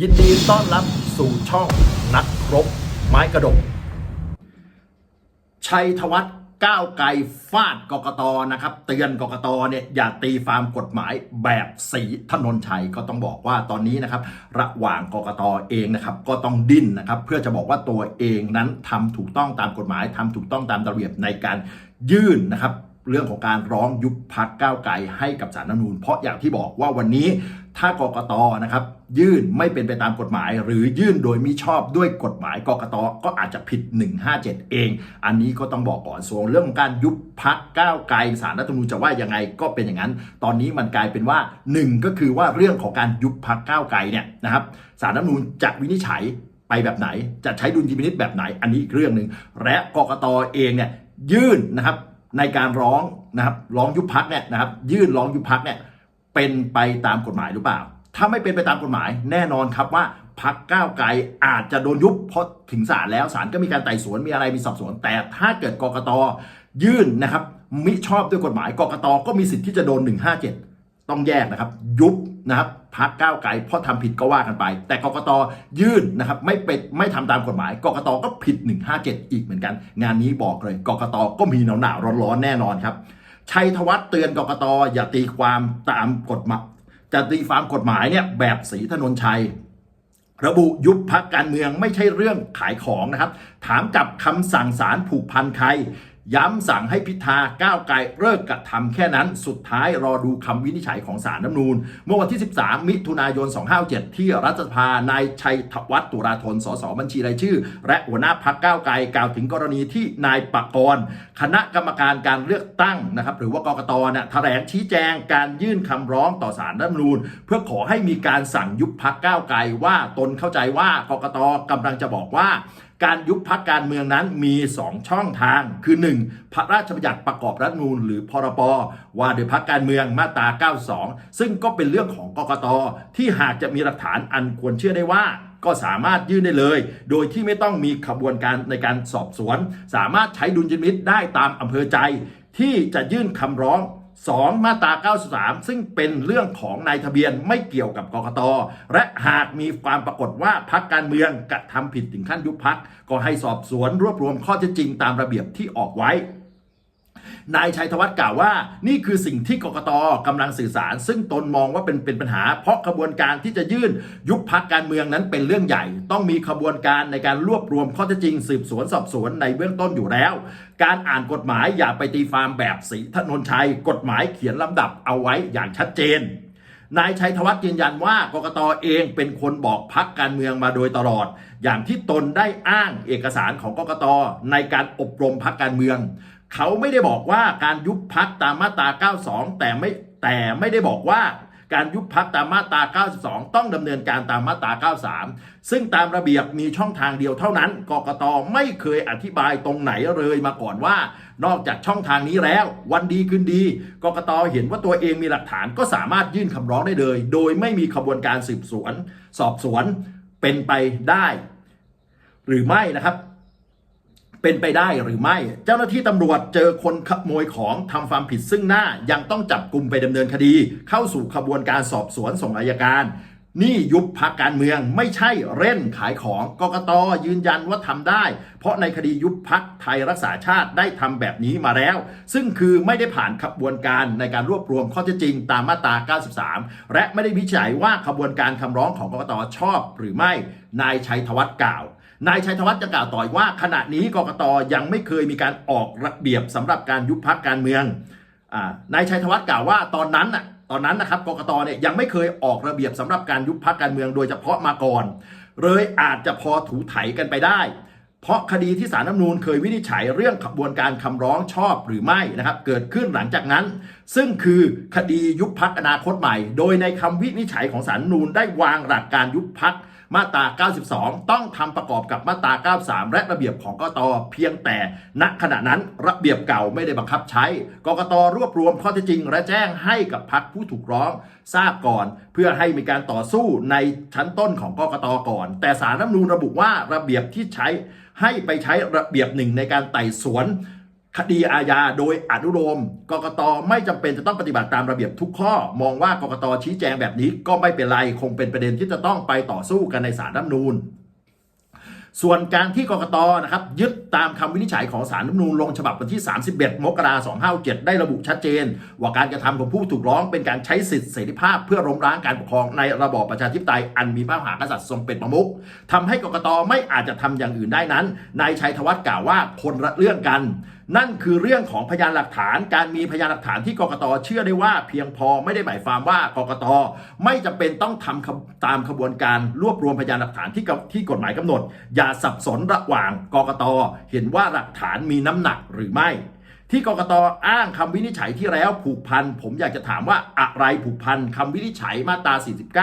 ยินดีต้อนรับสู่ช่องนักรบ ไม้กระดก ชัยธวัฒน์ก้าวไกลฟาดกกตนะครับ เตือนกกตเนี่ยอย่าตีฟาร์มกฎหมายแบบสีถนนชัยก็ต้องบอกว่าตอนนี้นะครับ ระหว่างกกตเองนะครับ ก็ต้องดิ้นนะครับ เพื่อจะบอกว่าตัวเองนั้นทำถูกต้องตามกฎหมายทำถูกต้องตามระเบียบในการยื่นนะครับ เรื่องของการร้องยุบพักก้าวไกลให้กับสารรัฐมนูญเพราะอย่างที่บอกว่าวันนี้ ถ้ากกตนะครับยื่นไม่เป็นไปตามกฎหมาย หรือยื่นโดยมิชอบด้วยกฎหมายกกตก็อาจจะผิด 157 เอง อันนี้ก็ต้องบอกก่อนส่วนเรื่องของการยุบพักก้าวไกลสารรัฐธรรมนูญจะว่ายังไงก็เป็นอย่างนั้น ตอนนี้มันกลายเป็นว่า 1 ก็คือว่าเรื่องของการยุบพักก้าวไกลเนี่ยนะครับสารรัฐธรรมนูญจะวินิจฉัยไปแบบไหน จะใช้ดุลยพินิษแบบไหน อันนี้อีกเรื่องหนึ่งและกกตเองเนี่ยยื่นนะครับในการร้องนะครับร้องยุบพักเนี่ยนะครับยื่นร้องยุบพักเนี่ย เป็นไปตามกฎหมายหรือเปล่า ถ้าไม่เป็นไปตามกฎหมายแน่นอนครับว่าพักก้าวไกลอาจจะโดนยุบเพราะถึงศาลแล้วศาลก็มีการไต่สวนมีอะไรมีสอบสวน แต่ถ้าเกิดกกตยื่นนะครับมิชอบด้วยกฎหมายกกตก็มีสิทธิ์ที่จะโดน 157 ต้องแยกนะครับ ยุบนะครับพักก้าวไกลเพราะทำผิดก็ว่ากันไป แต่กกตยื่นนะครับไม่เป็นไม่ทำตามกฎหมาย กกตก็ผิด 157 อีกเหมือนกัน งานนี้บอกเลย กกตก็มีหนาวหนาวร้อนๆแน่นอนครับ ชัยธวัฒน์เตือนกกตอย่าตีความตามกฎหมายจะตีความกฎหมายเนี่ยแบบสีถนนชัย ระบุยุบพักการเมืองไม่ใช่เรื่องขายของนะครับ ถามกับคำสั่งศาลผูกพันใคร ย้ำสั่งให้พิธาก้าวไกลเลิกกระทำแค่นั้นสุดท้ายรอดูคำวินิจฉัยของศาลน้ำนูน เมื่อวันที่ 13 มิถุนายน 257 ที่รัฐสภานายชัยธวัฒน์ตุลาธนสสบัญชีรายชื่อ และหัวหน้าพักก้าวไกลกล่าวถึงกรณีที่นายปกรณ์คณะกรรมการการเลือกตั้งนะครับหรือว่ากกตเนี่ยแถลงชี้แจงการยื่นคำร้องต่อศาลรัฐนูญเพื่อขอให้มีการสั่งยุบพักก้าวไกลว่าตนเข้าใจว่ากกตกำลังจะบอกว่า การยุบพักการเมืองนั้นมี 2 ช่องทางคือ 1. พระราชบัญญัติประกอบรัฐมนูลหรือพรปว่าโดยพักการเมืองมาตรา 92 ซึ่งก็เป็นเรื่องของกกตที่หากจะมีหลักฐานอันควรเชื่อได้ว่าก็สามารถยื่นได้เลย โดยที่ไม่ต้องมีขบวนการในการสอบสวน สามารถใช้ดุลยพินิษได้ตามอำเภอใจ ที่จะยื่นคำร้อง 2 มาตรา 93 ซึ่งเป็นเรื่องของนายทะเบียนไม่เกี่ยวกับกกต และหากมีความปรากฏว่าพักการเมืองกระทำผิดถึงขั้นยุบพัก ก็ให้สอบสวนรวบรวมข้อเท็จจริงตามระเบียบที่ออกไว้ นายชัยธวัฒน์กล่าวว่า นี่คือสิ่งที่กกตกำลังสื่อสาร ซึ่งตนมองว่าเป็นเป็นปัญหา เพราะขบวนการที่จะยื่นยุบพักการเมืองนั้นเป็นเรื่องใหญ่ ต้องมีขบวนการในการรวบรวมข้อเท็จจริง สืบสวนสอบสวนในเบื้องต้นอยู่แล้ว การอ่านกฎหมายอย่าไปตีฟาร์มแบบสีถนนชัย กฎหมายเขียนลำดับเอาไว้อย่างชัดเจนนายชัยธวัฒน์ยืนยันว่ากกตเองเป็นคนบอกพักการเมืองมาโดยตลอด อย่างที่ตนได้อ้างเอกสารของกกตในการอบรมพักการเมือง เขาไม่ได้บอกว่าการยุบพักตามมาตรา 92 แต่ไม่แต่ไม่ได้บอกว่าการยุบพักตามมาตรา 92 ต้องดำเนินการตามมาตรา 93 ซึ่งตามระเบียบมีช่องทางเดียวเท่านั้น กกตไม่เคยอธิบายตรงไหนเลยมาก่อนว่า นอกจากช่องทางนี้แล้ว วันดีคืนดี กกตเห็นว่าตัวเองมีหลักฐานก็สามารถยื่นคำร้องได้เลย โดยไม่มีขบวนการสืบสวน สอบสวนเป็นไปได้ หรือไม่นะครับ เป็นไปได้หรือไม่ เจ้าหน้าที่ตำรวจเจอคนขโมยของทำความผิดซึ่งหน้ายังต้องจับกลุ่มไปดำเนินคดี เข้าสู่ขบวนการสอบสวนส่งอายการ นี่ยุบพักการเมืองไม่ใช่เร่นขายของกกตยืนยันว่าทำได้ เพราะในคดียุบพักไทยรักษาชาติได้ทำแบบนี้มาแล้ว ซึ่งคือไม่ได้ผ่านขบวนการในการรวบรวมข้อเท็จจริงตามมาตรา 93 และไม่ได้วิจัยว่าขบวนการคำร้องของกกตชอบหรือไม่นายชัยธวัฒน์กล่าว นายชัยธวัฒน์จะกล่าวต่ออีกว่า ขณะนี้กกตยังไม่เคยมีการออกระเบียบสำหรับการยุบพักการเมืองอนายชัยธวัฒน์กล่าวว่าตอนนั้นน่ะตอนนั้นนะครับกกตเนี่ยยังไม่เคยออกระเบียบสำหรับการยุบพักการเมืองโดยเฉพาะมาก่อน เลยอาจจะพอถูไถกันไปได้ เพราะคดีที่สารน้ำนูนเคยวินิจฉัยเรื่องขบวนการคำร้องชอบหรือไม่นะครับ เกิดขึ้นหลังจากนั้น ซึ่งคือคดียุบพักอนาคตใหม่ โดยในคำวินิจฉัยของสารนูนได้วางหลักการยุบพักมาตรา 92 ต้องทำประกอบกับมาตรา 93 และระเบียบของกตเพียงแต่ณขณะนั้นระเบียบเก่าไม่ได้บังคับใช้ กกตรวบรวมข้อเท็จจริง และแจ้งให้กับพักผู้ถูกร้อง ทราบก่อน เพื่อให้มีการต่อสู้ในชั้นต้นของกกตก่อน แต่สารรัฐมนูญระบุว่าระเบียบที่ใช้ให้ไปใช้ระเบียบหนึ่งในการไต่สวน คดีอาญาโดยอนุโลมกกตไม่จำเป็นจะต้องปฏิบัติตามระเบียบทุกข้อ มองว่ากกตชี้แจงแบบนี้ก็ไม่เป็นไร คงเป็นประเด็นที่จะต้องไปต่อสู้กันในศาลรัฐธรรมนูญส่วนการที่กกตนะครับยึดตามคำวินิจฉัยของสารรัฐธรรมนูญลงฉบับวันที่ 31 มกราคม2567ได้ระบุชัดเจน ว่าการกระทำของผู้ถูกร้องเป็นการใช้สิทธิเสรีภาพเพื่อล้มล้างการปกครองในระบอบประชาธิปไตยอันมีพระมหากษัตริย์ทรงเป็นประมุขทำให้กกตไม่อาจจะทำอย่างอื่นได้นั้นนายชัยธวัฒน์กล่าวว่าคนละเรื่องกัน นั่นคือเรื่องของพยานหลักฐาน การมีพยานหลักฐานที่กกตเชื่อได้ว่าเพียงพอไม่ได้หมายความว่ากกตไม่จำเป็นต้องทำคำตามขบวนการรวบรวมพยานหลักฐานที่กที่กฎหมายกำหนด อย่าสับสนระหว่างกกตเห็นว่าหลักฐานมีน้ำหนักหรือไม่ ที่กกตอ้างคำวินิจฉัยที่แล้วผูกพัน ผมอยากจะถามว่าอะไรผูกพันคำวินิจฉัยมาตรา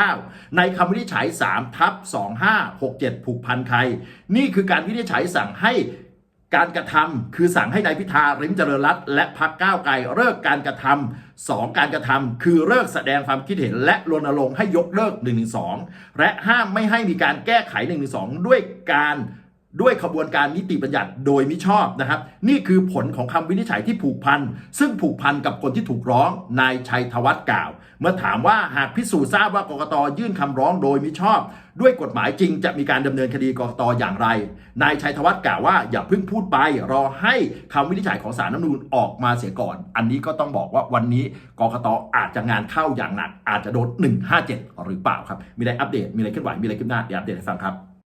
49 ในคำวินิจฉัย3ทับ2567 ผูกพันใคร นี่คือการวินิจฉัยสั่งให้ การกระทำคือสั่งให้นายพิธาริมเจริญรัตน์และพักก้าวไกลเลิกการกระทำสองการกระทำคือเลิกแสดงความคิดเห็น และรณรงค์ให้ยกเลิก1นึและห้ามไม่ให้มีการแก้ไข1นึด้วยการ ด้วยขบวนการนิติบัญญัติโดยมิชอบนะครับ นี่คือผลของคำวินิจฉัยที่ผูกพัน ซึ่งผูกพันกับคนที่ถูกร้อง นายชัยธวัฒน์กล่าว เมื่อถามว่าหากพิสูจน์ทราบว่ากกตยื่นคำร้องโดยมิชอบ ด้วยกฎหมายจริงจะมีการดำเนินคดีกกตอย่างไร นายชัยธวัฒน์กล่าวว่าอย่าเพิ่งพูดไป รอให้คำวินิจฉัยของศาลน้ำนูนออกมาเสียก่อน อันนี้ก็ต้องบอกว่าวันนี้กกตอาจจะงานเข้าอย่างหนักอาจจะโดน157 หรือเปล่าครับมีอะไรอัปเดตมีอะไรเคลื่อนไหวมีอะไรขึ้นหน้าเดี๋ยวอัปเดตให้ฟังครับ